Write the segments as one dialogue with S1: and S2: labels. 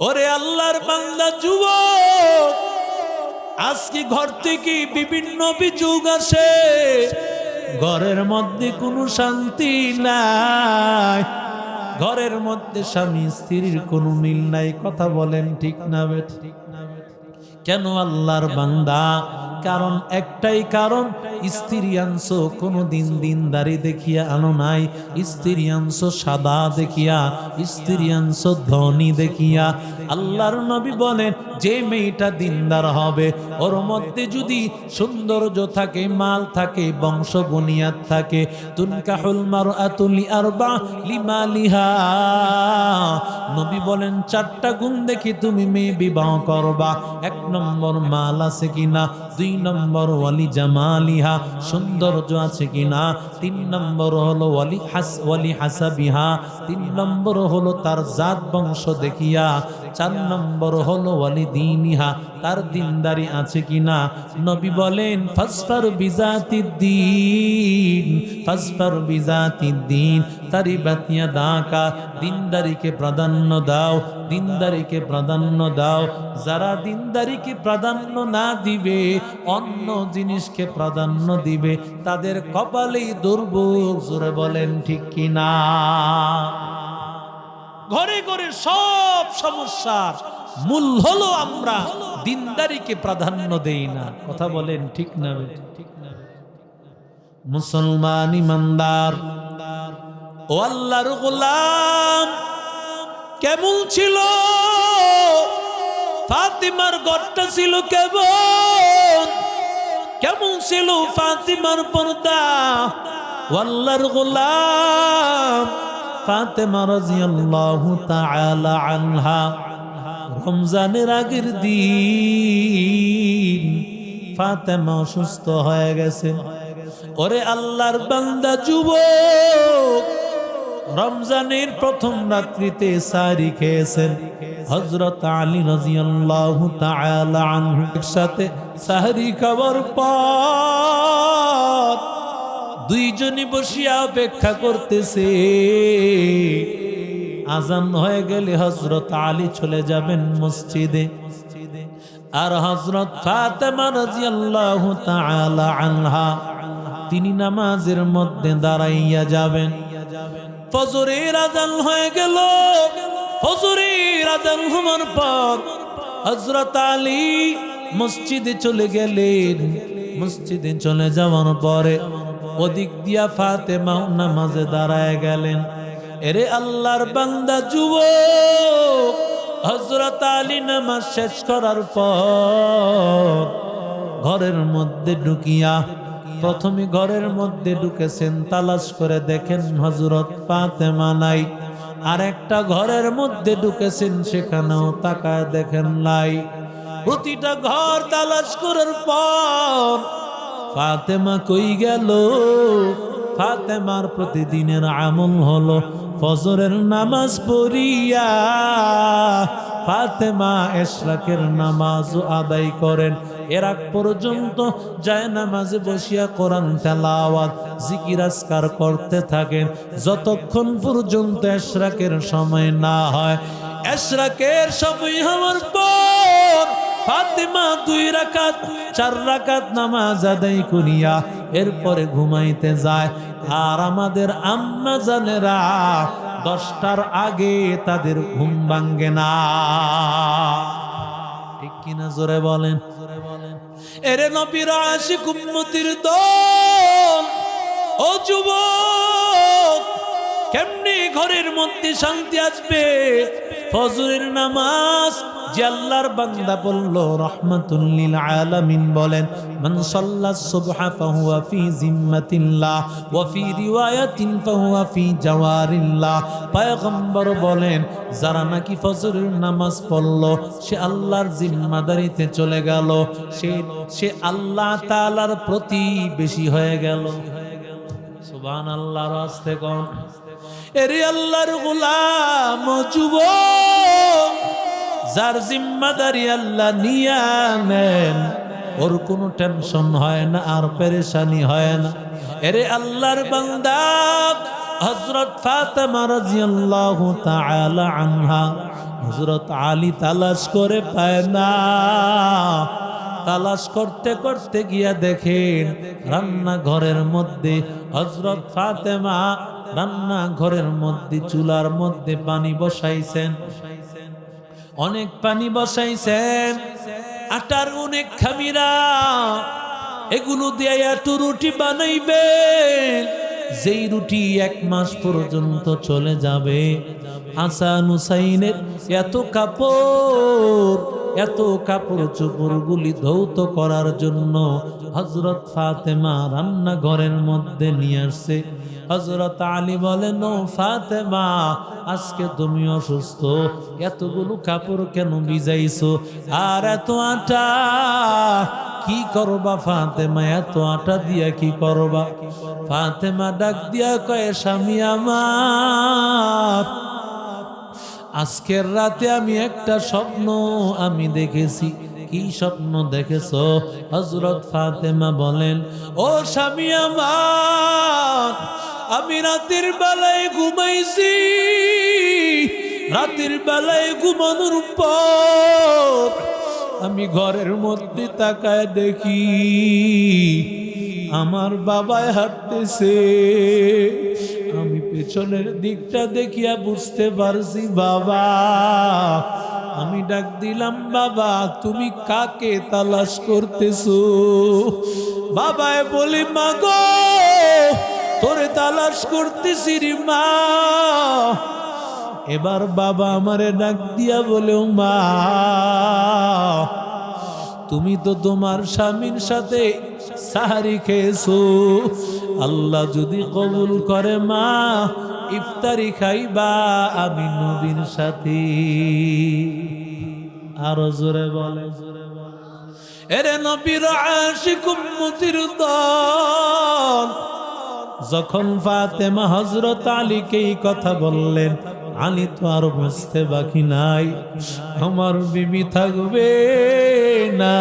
S1: ওরে আল্লাহর বান্দা যুব আজকে ঘর থেকে বিভিন্ন অভিযোগ আসে। ঘরের মধ্যে কোনো শান্তি নাই। ঘরের মধ্যে স্বামী স্ত্রীর কোনো মিল নাই। কথা বলেন ঠিক না কেন আল্লাহর বান্দা কারণ একটাই কারণ, স্ত্রী কোনো দিন দিনদারি দেখিয়া আনো নাই, স্ত্রী সাদা দেখিয়া, স্ত্রী আনছো ধনী দেখিয়া। আল্লাহর নবী বলেন, যে মেয়েটা দিনদার হবে, ওর মধ্যে যদি সৌন্দর্য থাকে, মাল থাকে, বংশ বুনিয়াদ থাকে, তুনকাহুল মারআতুলি আরবা লিমালিহা নবী বলেন, চারটা গুণ দেখি তুমি মেয়ে বিবাহ করবা। এক নম্বর মাল আছে কিনা, দুই নম্বর ওয়ালি জামালিহা, সৌন্দর্য আছে কিনা, তিন নম্বর হলো ওয়ালি হাস, ওয়ালি হাসাবিহা, তিন নম্বর হলো তার জাত বংশ দেখিয়া চার নম্বর হলো ওয়ালি দিনিহা তার দিনদারি আছে কিনা? নবী বলেন ফাসফার বিজাতি দিন ফাসফার বিজাতি দিন তারি বাতিয়া দাকা, দিনদারিকে প্রাধান্য দাও, দিনদারিকে প্রাধান্য দাও। যারা দিনদারিকে প্রাধান্য না দিবে, অন্য জিনিসকে প্রাধান্য দিবে, তাদের কপালেই দুর্ভোগ, জোরে বলেন ঠিক কিনা? ঘরে ঘরে সব সমস্যার মূল হলো আমরা দিনদারিকে প্রাধান্য দেই না কথা বলেন ঠিক না? ঠিক না? মুসলমান ইমানদার ও আল্লাহর গোলাম কেমন ছিল ফাতিমার ঘরটা ছিল কেমন কেমন ছিল ফাতিমার পর্দা ও আল্লাহর গোলাম ফাতেমা রাদিয়াল্লাহু তাআলা আনহা, রমজানের আগের দিন ফাতেমা অসুস্থ হয়ে গেছে। ওরে আল্লাহর বান্দা যুবক, রমজানের প্রথম রাত্রিতে সারি খেয়েছেন। হজরত আলী রাদিয়াল্লাহু তাআলা আনহু সাথে সাহরি খাবার পর দুইজনই বসিয়া অপেক্ষা করতেছে। আজান হয়ে গেলে হজরত আলী চলে যাবেন মসজিদে। আর হজরত ফাতেমা রাদিয়াল্লাহু তাআলা তিনি নামাজের মধ্যে দাঁড়াইয়া যাবেন। ফজরের আজান হয়ে গেল। ফজরের আজান হওয়ার পর হজরত আলী মসজিদে চলে গেলেন। মসজিদে চলে যাওয়ার পরে ওদিক দিয়া ফাতেমা নামাজে দাঁড়ায় গেলেন। এরে আল্লাহর বান্দা যুব হজরত আলী নামাজ শেষ করার পর ঘরের মধ্যে ঢুকিয়া প্রথমে ঘরের মধ্যে ঢুকেছেন, তালাশ করে দেখেন হজরত ফাতেমা নাই। আর একটা ঘরের মধ্যে ঢুকেছেন, সেখানেও তাকায় দেখেন নাই। প্রতিটা ঘর তালাশ করার পর ফাতেমা কই গেল? ফাতেমার প্রতিদিনের আমল হলো ফজরের নামাজ পড়িয়া। ফাতেমা এশরাকের নামাজও আদায় করেন। এর আগ পর্যন্ত যায় নামাজে বসিয়া কোরআন তেলাওয়াত, জিকির আজকার করতে থাকেন। যতক্ষণ পর্যন্ত এশরাকের সময় না হয়, এশরাকের সময় হওয়ার পর ফাতেমা দুই রাকাত, চার রাকাত নামাজ আদায় করিয়া এরপরে ঘুমাইতে যায়। আর আমাদের আম্মা জানেরা দশটার আগে তাদের ঘুম ভাঙ্গে না। ঠিক কিনা জোরে বলেন? এরে নবীর আশিক উম্মতির দল, ও যুবক! কেমনি ঘরের মধ্যে শান্তি আসবে? ফজরের নামাজ, যে আল্লাহর বান্দা বলল রহমাতুল্লিল আলামিন বলেন, মান সাল্লা সুবহা ফাহুয়া ফি জিম্মাতিল্লাহ, ওয়া ফি রিওয়ায়াতিন ফাহুয়া ফি জাওয়ারিল্লাহ। পয়গম্বর বলেন, যারা নাকি ফজরের নামাজ পড়ল, সে আল্লাহর জিম্মাদারিতে চলে গেল। সে সে আল্লাহ তাআলার প্রতি বেশি হয়ে গেল। সুবহান আল্লাহর আস্তে কোন। এরে আল্লাহর গোলাম যুবক যার জিম্মাদারি আল্লাহ নিয়া নেন, ওর কোনো টেনশন হয় না, আর পেরেশানি হয় না। এরে আল্লাহর বান্দা হজরত ফাতেমা রাদিয়াল্লাহু তাআলা আনহা হজরত আলী তালাশ করে পায় না। তালাশ করতে করতে গিয়া দেখেন রান্না ঘরের মধ্যে হজরত ফাতেমা রান্না ঘরের মধ্যে, চুলার মধ্যে পানি বসাইছেন। অনেক পানি বসাইছেন। আটার অনেক খামিরা। এগুলো দিয়ে এত রুটি বানাইবেন, যেই রুটি এক মাস পর্যন্ত চলে যাবে। হাসান হুসাইনের এত কাপড় এত কাপড় চোপড়গুলি ধৌত করার জন্য হজরত ফাতেমা রান্নাঘরের মধ্যে নিয়ে আসছে। হজরত আলী বলেন, ও ফাতেমা, আজকে তুমি অসুস্থ। এতগুলো কাপড় কেন ভিজাইছো? আর এত আটা? কি করবা ফাতেমা, এত আটা দিয়া কি করবা? ফাতেমা ডাক দিয়া কয়ে, স্বামী আমার আজকের রাতে আমি একটা স্বপ্ন আমি দেখেছি। কি স্বপ্ন দেখেছ? হজরত ফাতেমা বলেন, ও স্বামী আমার, আমি রাতের বেলায় ঘুমাইছি। রাতের বেলায় ঘুমানোর পর আমি ঘরের মধ্যে তাকায় দেখি, আমার বাবায় হাঁটতেছে। আমি পেছনের দিকটা দেখিয়া বুঝতে পারছি, বাবা। আমি ডাক দিলাম, বাবা, তুমি কাকে তালাশ করতেছো? বাবায় বলি মাগো তোরে তালাশ করতেছি রে মা। এবার বাবা আমারে ডাক দিয়া বলে মা, তুমি তো তোমার স্বামীর সাথে সাহারি খেয়েছো। আল্লাহ যদি কবুল করে, মা, ইফতারি খাইবা, আমি নবীর সাথে। আরও জোরে বলে। এরে নবীর আশিক উম্মতির দল, যখন ফাতেমা হজরত আলীকে এই কথা বললেন, আলী তো আর বুঝতে বাকি নাই, আমার বিবি থাকবে না।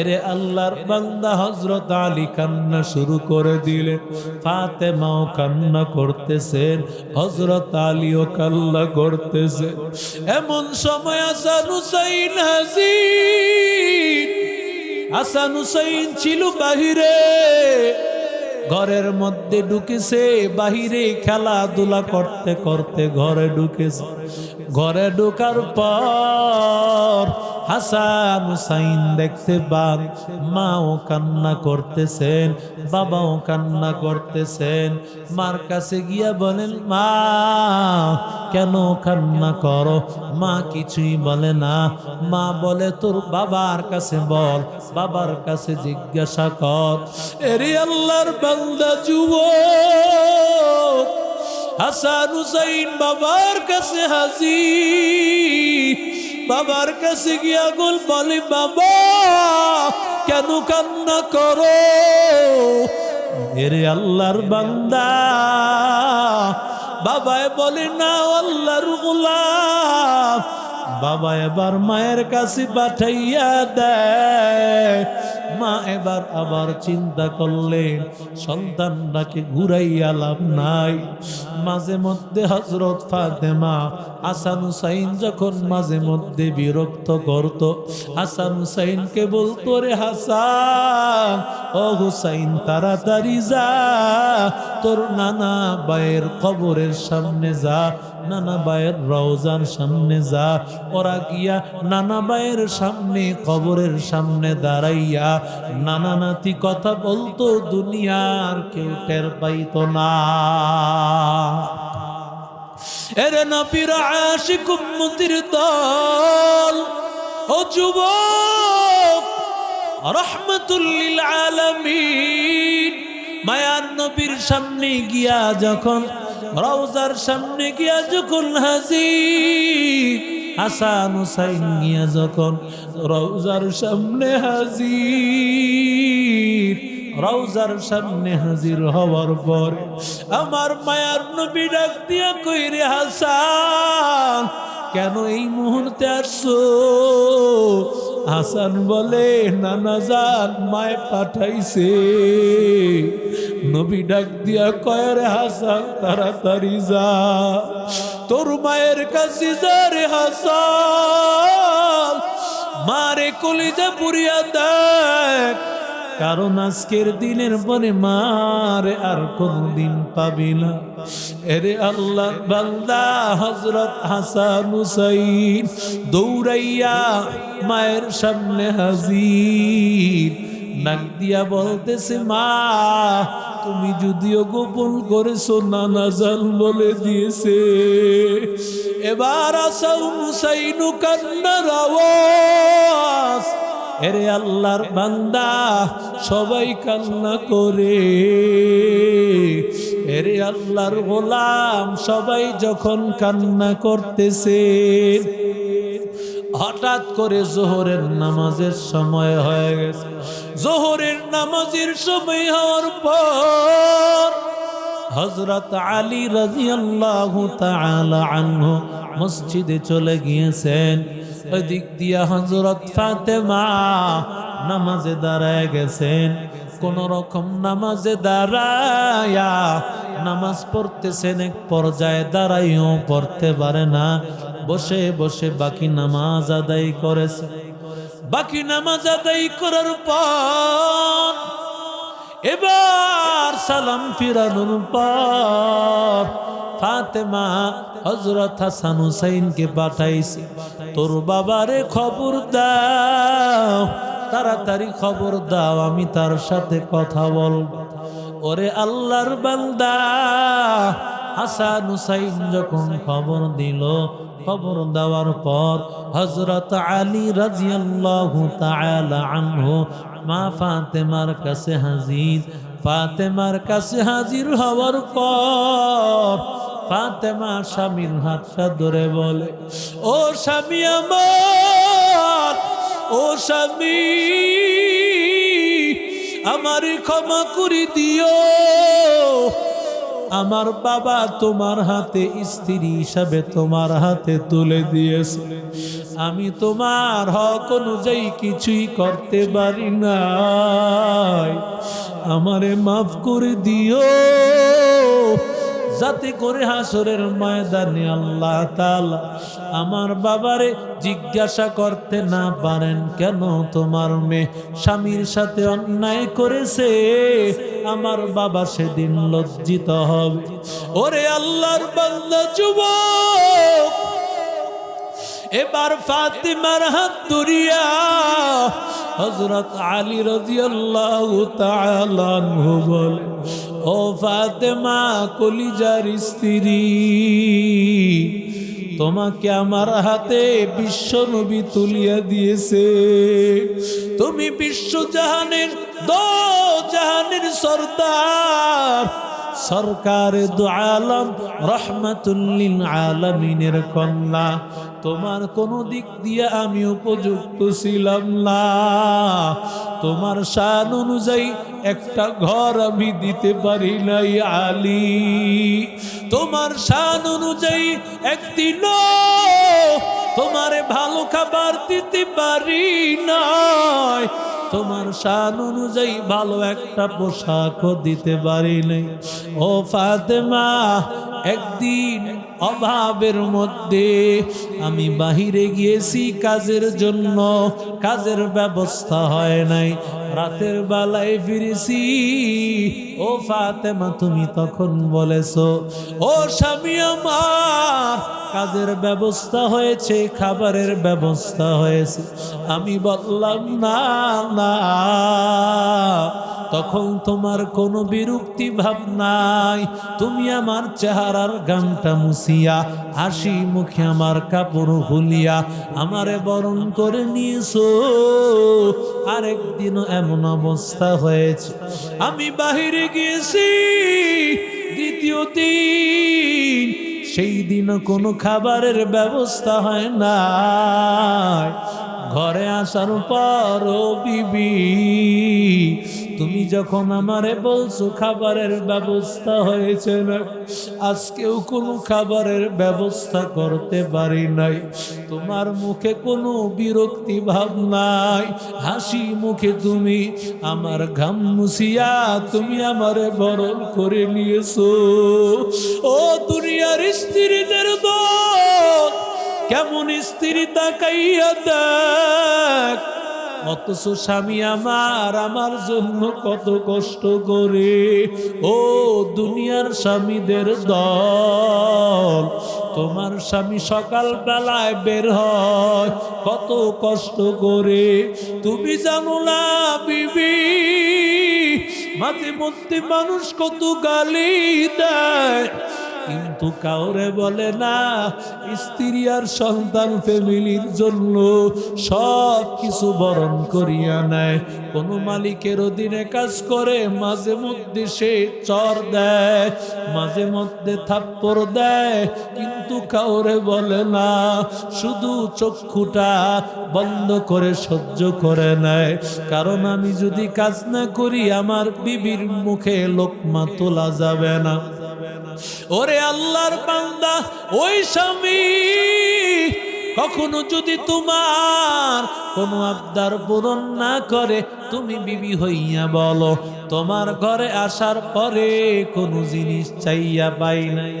S1: এরে আল্লাহর বান্দা হজরত আলী কান্না শুরু করে দিলেন। ফাতেমাও কান্না করতেছেন হজরত আলীও কান্না করতেছে এমন সময় আসান হুসাইন হাজির। আসান হুসাইন ছিল বাহিরে। ঘরের মধ্যে ঢুকেছে, বাহিরে খেলাধুলা করতে করতে ঘরে ঢুকেছে। ঘরে ঢুকার পর হাসান হুসাইন দেখতে পান, মাও কান্না করতেছেন, বাবাও কান্না করতেছেন। মার কাছে গিয়া বলেন, মা, কেন কান্না করো? মা কিছুই বলে না। মা বলে, তোর বাবার কাছে বল, বাবার কাছে জিজ্ঞাসা কর। এরে আল্লাহর বান্দা যুবক, হাসান হুসাইন বাবার কাছে হাজির। বাবার কাছে গিয়া গোল বলে, বাবা, কেন কান্না করো? এরে আল্লাহর বান্দা। বাবায় বলে, না, আল্লাহর গোলাম। বাবা এবার মায়ের কাছে পাঠাইয়া দেয়। মা এবার আবার চিন্তা করলেন সন্তানটাকে ঘুরাইয়া লাভ নাই। মাঝে মধ্যে হজরত ফাতেমা হাসান হুসাইন যখন মাঝে মধ্যে বিরক্ত করত, হাসান হুসাইনকে বলতো রে হাসান, ও হুসাইন, তাড়াতাড়ি যা, তোর নানা বায়ের কবরের সামনে যা নানা বায়ের রওজার সামনে যা, ওরা গিয়া নানা বায়ের সামনে, কবরের সামনে দাঁড়াইয়া নানা নাতি কথা বলতো, দুনিয়ার কেউ টের পাইতো না। এরে নবীর আশিক উম্মতির দল, ও যুবক রহমতুল্লিল আলামিন, মায়ার নবীর সামনে গিয়া যখন রওজার সামনে গিয়া যখন হাজির, হাসান হুসাইন গিয়া যখন রওজার সামনে হাজির, রওজার সামনে হাজির হওয়ার পর আমার মায়ার নবী ডাক দিয়া কইরে হাসান, কেন এই মুহূর্তে আসছো? হাসান বলে, নানা যান মায় পাঠাইছে। নবী ডাক দিয়া কয়ের হাসান, তাড়াতাড়ি যা। তোর মায়ের কাছে যা হাসান। মারে কলিজা পুরিয়া দেখ। কারণ আজকের দিনের পরে মার আর কোনদিন পাবি না। এরে আল্লাহ বান্দা হজরত হাসান হুসাইন, দৌড়াইয়া মায়ের সামনে হাজির। নাক দিয়া বলতেছে, মা, তুমি যদিও গোপন করেছ, নানা জান বলে দিয়েছে। এবার আসাউন হুসাইনু কান্নার আওয়াজ এরে আল্লাহর বান্দা, সবাই কান্না করে। এরে আল্লাহর গোলাম, সবাই যখন কান্না করতেছে, হঠাৎ করে জোহরের নামাজের সময় হয়ে গেছে। জোহরের নামাজের সময় হওয়ার পর হজরত আলী রাজিয়াল্লাহু তাআলা আনহু মসজিদে চলে গিয়েছেন। ওই দিক দিয়া হজরত ফাতেমা নামাজে দাঁড়ায় গেছেন। কোন রকম নামাজে দাঁড়ায়া নামাজ পড়তেছেন, এক পর্যায়ে দাঁড়াইও পড়তে পারে না। বসে বসে বাকি নামাজ আদায় করেছে। বাকি নামাজ আদায় করার পর এবার সালাম ফিরানোর পর ফাতেমা হজরত হাসান হুসাইনকে পাঠাইছে। তোর বাবারে খবর দাও, তাড়াতাড়ি খবর দাও, আমি তার সাথে কথা বলব। ওরে আল্লাহর বান্দা, হাসান হুসাইন যখন খবর দিল, খবর দেওয়ার পর হজরত আলী রাজিয়াল্লাহু তাআলা আনহু মা ফাতেমার কাছে হাজির। ফাতেমার কাছে হাজির হওয়ার পর ফাতেমা স্বামীর হাতটা ধরে বলে, ও স্বামী আমার, ও স্বামী, আমারে ক্ষমা করে দিও। আমার বাবা তোমার হাতে, স্ত্রী হিসাবে তোমার হাতে তুলে দিয়েছে। আমি তোমার হক অনুযায়ী কিছুই করতে পারি নাই। আমারে মাফ করে দিও। যাতে করে হাসরের ময়দানে আল্লাহ তালা আমার বাবারে জিজ্ঞাসা করতে না পারেন, কেন তোমার মেয়ে স্বামীর সাথে অন্যায় করেছে? আমার বাবা সেদিন লজ্জিত হবে। ওরে আল্লাহর বান্দা, যুবক! এবার ফাতিমার হাত ধরিয়া হজরত আলী রাজিয়াল্লাহু তাআলা বলে ও ফাতেমা, কলিজার স্ত্রী, তোমাকে আমার হাতে বিশ্ব নবী তুলিয়া দিয়েছে। তুমি বিশ্ব জাহানের দো জাহানের সর্দার। সরকার দু আলম রহমাতুল্লিল আলমিনের কন্যা। তোমার কোন দিক দিয়ে আমি উপযুক্ত ছিলাম না। তোমার শান অনুযায়ী একটা ঘর আমি দিতে পারি নাই আলী। তোমার শান অনুযায়ী একদিন তোমারে ভালো খাবার দিতে পারি নাই। তোমার শান অনুযায়ী ভালো একটা পোশাকও দিতে পারি নাই। ও ফাতেমা, একদিন অভাবের মধ্যে আমি বাহিরে গিয়েছি কাজের জন্য। কাজের ব্যবস্থা হয় নাই। রাতের বেলায় ফিরেছি। ও ফাতেমা, তুমি তখন বলেছ, ও স্বামী আমার, কাজের ব্যবস্থা হয়েছে, খাবারের ব্যবস্থা হয়েছে। আমি বললাম, না না তখন তোমার কোনো বিরক্তি ভাব নাই। তুমি আমার চেহারার গানটা মুছিয়া, হাসি মুখে আমার কাপড় হুলিয়া আমারে বরণ করে নিয়েছো। আরেকদিনও এমন অবস্থা হয়েছে। আমি বাহিরে গিয়েছি, দ্বিতীয় দিন সেই দিনও কোনো খাবারের ব্যবস্থা হয় না ঘরে আসার পর বিবি, তুমি যখন আমারে বলছো খাবারের ব্যবস্থা হয়েছে না, আজকেও কোনো খাবারের ব্যবস্থা করতে পারি নাই। তোমার মুখে কোনো বিরক্তি ভাব নাই, হাসি মুখে তুমি আমার ঘাম মুছিয়া তুমি আমারে বরণ করে নিয়েছো। ও দুনিয়ার স্ত্রীদের দল কেমন স্ত্রী তাকাইয়া দেখ? অথচ স্বামী আমার আমার জন্য কত কষ্ট করে। ও দুনিয়ার স্বামীদের দল, তোমার স্বামী সকাল বেলায় বের হয় কত কষ্ট করে। তুমি জানো না বিবি, মাঝে মধ্যে মানুষ কত গালি দেয়। কিন্তু কাউরে বলে না, স্ত্রী আর সন্তান ফ্যামিলির জন্য সব কিছু বরণ করিয়া নেয়। কোন মালিকের অধীনে কাজ করে, মাঝে মধ্যে সে চর দেয়, মাঝে মধ্যে থাপ্পড় দেয়, কিন্তু কাউরে বলে না, শুধু চক্ষুটা বন্ধ করে সহ্য করে নেয়। কারণ আমি যদি কাজ না করি, আমার বিবির মুখে লোকমা তোলা যাবে না। ওরে আল্লাহর ওই স্বামী কখনো যদি তোমার কোনো আবদার পূরণ না করে, তুমি বিবি হইয়া বলো, তোমার ঘরে আসার পরে কোনো জিনিস চাইয়া পাই নাই।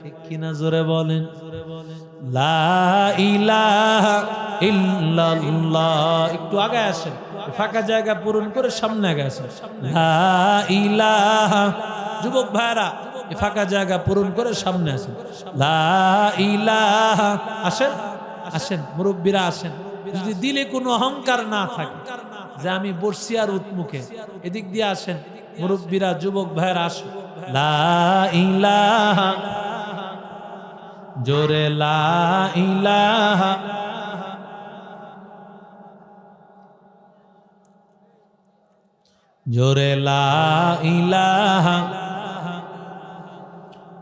S1: ঠিক কিনা জোরে বলেন? একটু আগে আসেন। ফাঁকা জায়গা পূরণ করে সামনে আগে আসেন। যুবক ভাইরা ফাঁকা জায়গা পূরণ করে সামনে আসেন। ইলাহা, আসেন? আসেন, মুরব্বীরা আসেন। যদি দিলে কোনো অহংকার না থাকে, যে আমি বসছি আর উৎমুখে, এদিক দিয়ে আসেন, মুরব্বীরা, যুবক ভাইয়ের, আসেন। লা ইলাহা, জোরে লা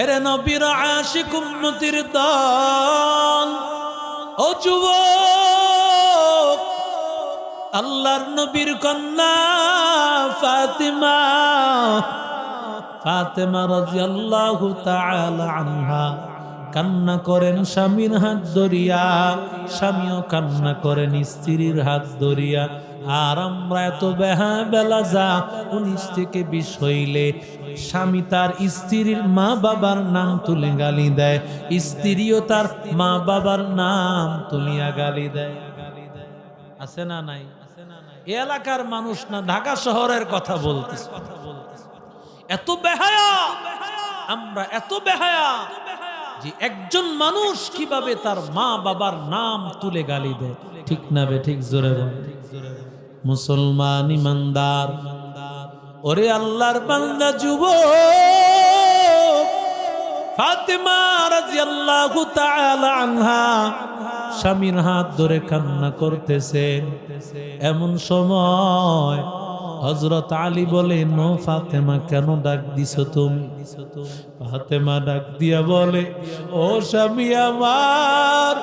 S1: এরে নবীর আশিক উম্মতির দল, ও যুবক, আল্লাহর নবীর কন্যা ফাতিমা, ফাতেমা রাদিয়াল্লাহু তাআলা আনহা, কান্না করেন স্বামীর হাত ধরিয়া, স্বামীও কান্না করেন স্ত্রীর হাত ধরিয়া। আর আমরা এত বেহা বেলা যা উনিশ থেকে বিশ হইলে স্বামী তার স্ত্রীর মা বাবার নাম তুলে গালি দেয়, স্ত্রীও তার মা বাবার নাম তুলিয়া গালি দেয়। আছে না নাই? এলাকার মানুষ না ঢাকা শহরের কথা বলতেছে। এত বেহায়া! আমরা এত বেহায়া যে একজন মানুষ কীভাবে তার মা বাবার নাম তুলে গালি দেয়। ঠিক না বে, ঠিক জোরে বল। মুসলমান ইমানদার। ওরে আল্লাহর বান্দা যুব স্বামীর হাত ধরে কান্না করতেছেন। এমন সময় হজরত আলী বলে, নো ফাতেমা, কেন ডাক দিছ তুমি? ফাতেমা ডাক দিয়া বলে, ও স্বামী আমার,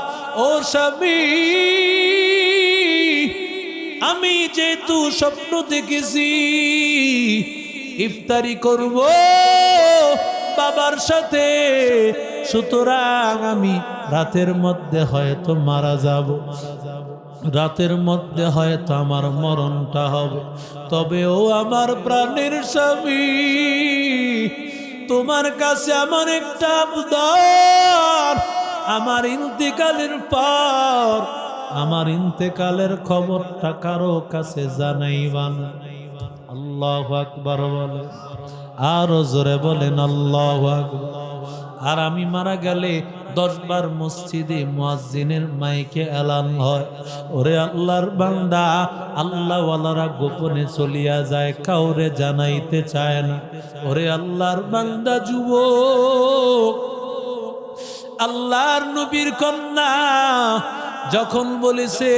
S1: ও স্বামী আমি যেহেতু স্বপ্ন দেখেছি, ইফতারি করব বাবার সাথে। সুতরাং আমি রাতের মধ্যে হয়তো মারা যাব, রাতের মধ্যে হয়তো আমার মরণটা হবে। তবে ও আমার প্রাণের স্বামী, তোমার কাছে আমার একটা আবদার আমার ইন্তেকালের পর আমার ইন্তেকালের খবরটা কারও কাছে জানাইবা না আল্লাহ আকবার বলে। আরও জোরে বলেন, আল্লাহ আর আমি মারা গেলে দশবার মসজিদে মুয়াজ্জিনের মাইকে এলান হয়। ওরে আল্লাহর বান্দা, আল্লাহওয়ালারা গোপনে চলিয়া যায়, কাউরে জানাইতে চায় না। ওরে আল্লাহর বান্দা যুব আল্লাহর নবীর কন্যা যখন বলেছে,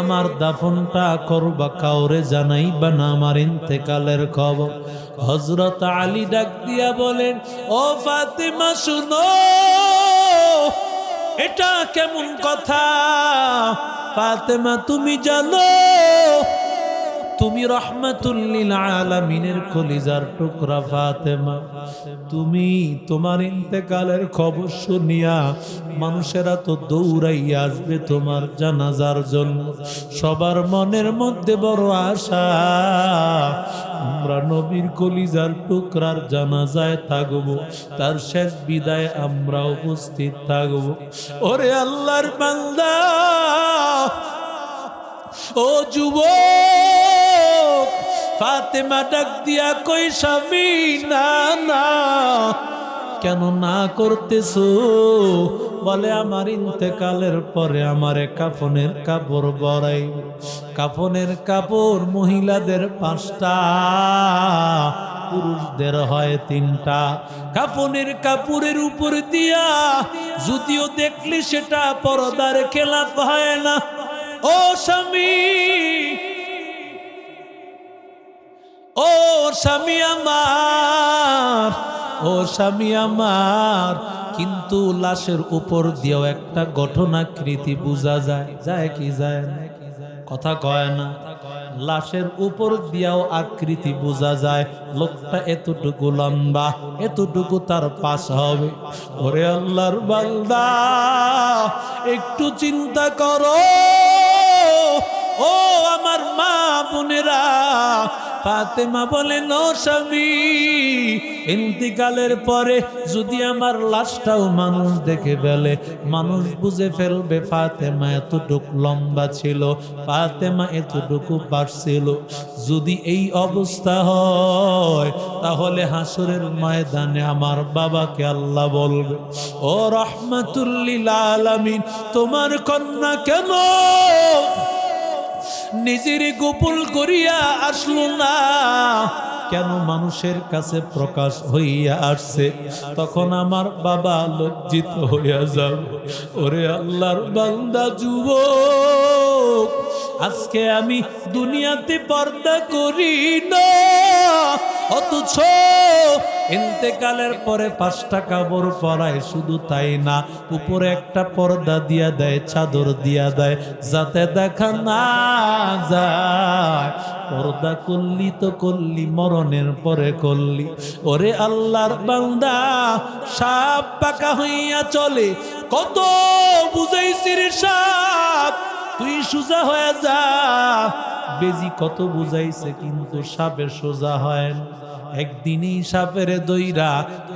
S1: আমার দাফনটা করবা কাউরে জানাইবা না আমার ইন্তেকালের খবর। হজরত আলী ডাক দিয়া বলেন, ও ফাতেমা, শুনো, এটা কেমন কথা? ফাতেমা, তুমি জানো তুমি রহমাতুল্লিল আলামিনের কলিজার টুকরা ফাতেমা। তুমি তোমার ইন্তেকালের খবর শুনিয়া মানুষেরা তো দৌড়াইয়া আসবে তোমার জানাজার জন্য। সবার মনের মধ্যে বড় আশা, আমরা নবীর কলিজার টুকরার জানাজায় থাকব, তার শেষ বিদায় আমরা উপস্থিত থাকব। ওরে আল্লাহর বান্দা, ও যুবক! ফাতেমা ডাক দিয়া কই, স্বামী, না না। কেন না করতেছো? বলে, আমার ইন্তেকালের পরে আমারে কাফনের কাপড় বড়াই। কাফনের কাপড় মহিলাদের পাঁচটা, পুরুষদের হয় তিনটা। কাফনের কাপড়ের উপর দিয়া যদিও দেখলে সেটা পরদার খেলাফ হয় না। ও স্বামী স্বামী আমার ও স্বামী আমার। কিন্তু লাশের উপর দিয়েও একটা গঠনাকৃতি বোঝা যায়। যায় কি যায় না? কথা কয় না। লাশের উপর দিয়াও আকৃতি বোঝা যায়। লোকটা এতটুকু লম্বা, এতটুকু তার পাশ হবে। ওরে আল্লাহর বান্দা, একটু চিন্তা করো। ও আমার মা বোনেরা ফাতেমা বলেন ও স্বামী, ইন্তিকালের পরে যদি আমার লাশটাও মানুষ দেখে ফেলে, মানুষ বুঝে ফেলবে ফাতেমা এতটুক লম্বা ছিল, ফাতেমা এতটুকু পারছিল যদি এই অবস্থা হয়, তাহলে হাসরের ময়দানে আমার বাবাকে আল্লাহ বলবে, ও রহমাতুল্লিল আলামিন, তোমার কন্যা কেন নিজের গোপন করিয়া আসলো না। কেন মানুষের কাছে প্রকাশ হইয়া আসছে? তখন আমার বাবা লজ্জিত হইয়া যাবে ওরে আল্লাহর বান্দা, যুবক, আজকে আমি দুনিয়াতে পর্দা করি না। অথচ ইন্তেকালের পরে পাঁচটা কাপড় পরায় শুধু তাই না, উপরে একটা পর্দা দিয়া দেয়, চাদর দিয়া দেয়, যাতে দেখা না যায়। পর্দা করলি তো করলি, মরণের পরে করলি। ওরে আল্লাহর বান্দা, সাপ পাকা হইয়া চলে, কত বুঝাইছি রে সাপ, তুই সোজা হয়ে যা। বেজি কত বুঝাইছে, কিন্তু সাপের সোজা হয় না। একদিনই সাপের দইরা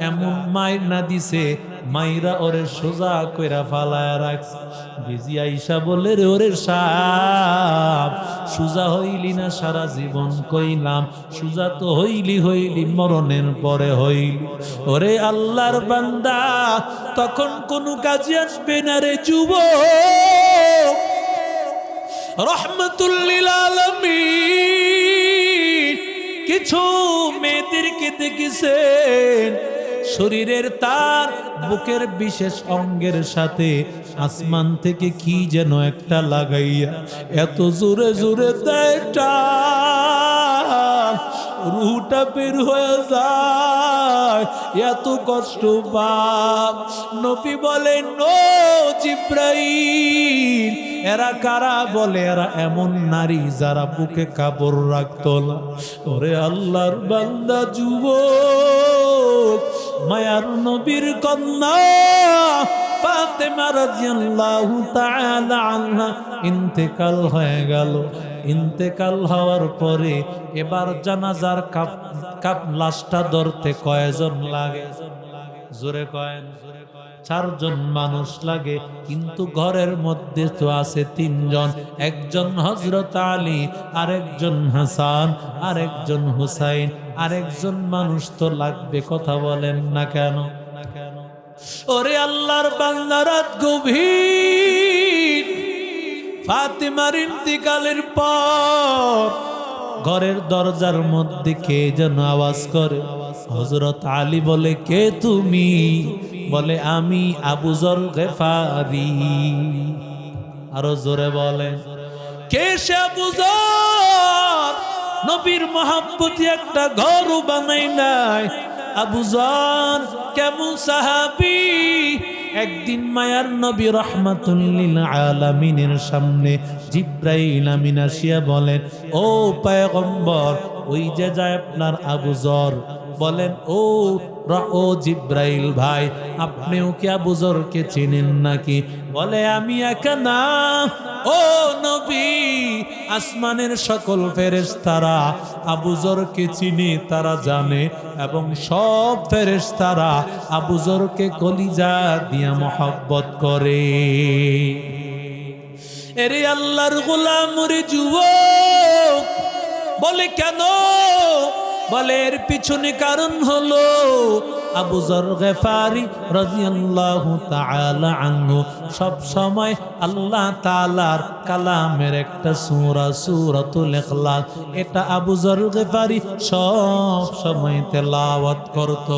S1: এমন মায়ের না দিছে, মাইরা ওরে সোজা কইরা ফালায় রাখছে। বেজি আইসা বলে, রে ওরে সাপ, সুজা হইলি না সারা জীবন কইলাম, সুজা তো হইলি হইলি, মরণের পরে হইলি। ওরে আল্লাহর বান্দা, তখন কোনো কাজে আসবে না রে যুবক। রহমতুল্লিল আলমিন। কিছু মেয়েদের মেয়েদেরকে দেখেছেন শরীরের তার, বুকের বিশেষ অঙ্গের সাথে আসমান থেকে কি যেন একটা লাগাইয়া, এত জোরে জোরে দেয়। রুটা বের হয়ে যায়। এত কষ্ট বাপ নবী বলে নো জিব্রাইল, এরা কারা বলে? এরা এমন নারী যারা বুকে কাপড় রাখতো না। ওরে আল্লাহর বান্দা যুব মায়ার নবীর কন্যা ফাতেমা রাদিয়াল্লাহু তাআলা আনহা ইন্তেকাল হয়ে গেল। ইন্তেকাল হওয়ার পরে এবার জানাজার কাপ কাপ লাশটা ধরতে কয়জন লাগে? জোরে কয়েন। চারজন মানুষ লাগে, কিন্তু ঘরের মধ্যে তো আছে তিনজন। একজন হজরত আলী, আরেকজন হাসান, আরেকজন হুসাইন, আরেকজন মানুষ তো লাগবে, কথা বলেন না কেন? ওরে আল্লাহর বান্দারাত গভীর। ফাতিমার ইন্তিকালের পর ঘরের দরজার মধ্যে কে যেন আওয়াজ করে? হজরত আলী বলে, কে তুমি? বলে, আমি আবুজর গেফারি। আরও জোরে বলে কে সে আবুজর নবীর মহাব্বতী একটা ঘরও বানাই নাই। আবুজর কেমন সাহাবি? একদিন মায়ার নবী রহমাতুল্লিল আলামিনের সামনে জিব্রাইল আমিন আসিয়া বলেন ও পায়গম্বর, ওই যে যায় আপনার আবুজর বলেন, ও ও জিব্রাইল ভাই, আপনিও কি আবুজরকে চেনেন নাকি? বলে, আমি একা না। ও নবী, আসমানের সকল ফেরেশতারা আবুজরকে চিনে, তারা জানে এবং সব ফেরেশতারা আবুজরকে কলিজা দিয়া মহব্বত করে। এরে আল্লাহর গোলামরে যুবক! বলে কেন? বলে এর পিছনে কারণ হলো আবু জর গেফারি রাদিয়াল্লাহু তাআলা আনহু। সব সময় আল্লাহ তাআলার কালামের একটা সূরা, সূরাতুল ইখলাস। এটা আবু জর গেফারি সব সময় তেলাওয়াত করত।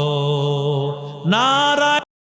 S1: নারায়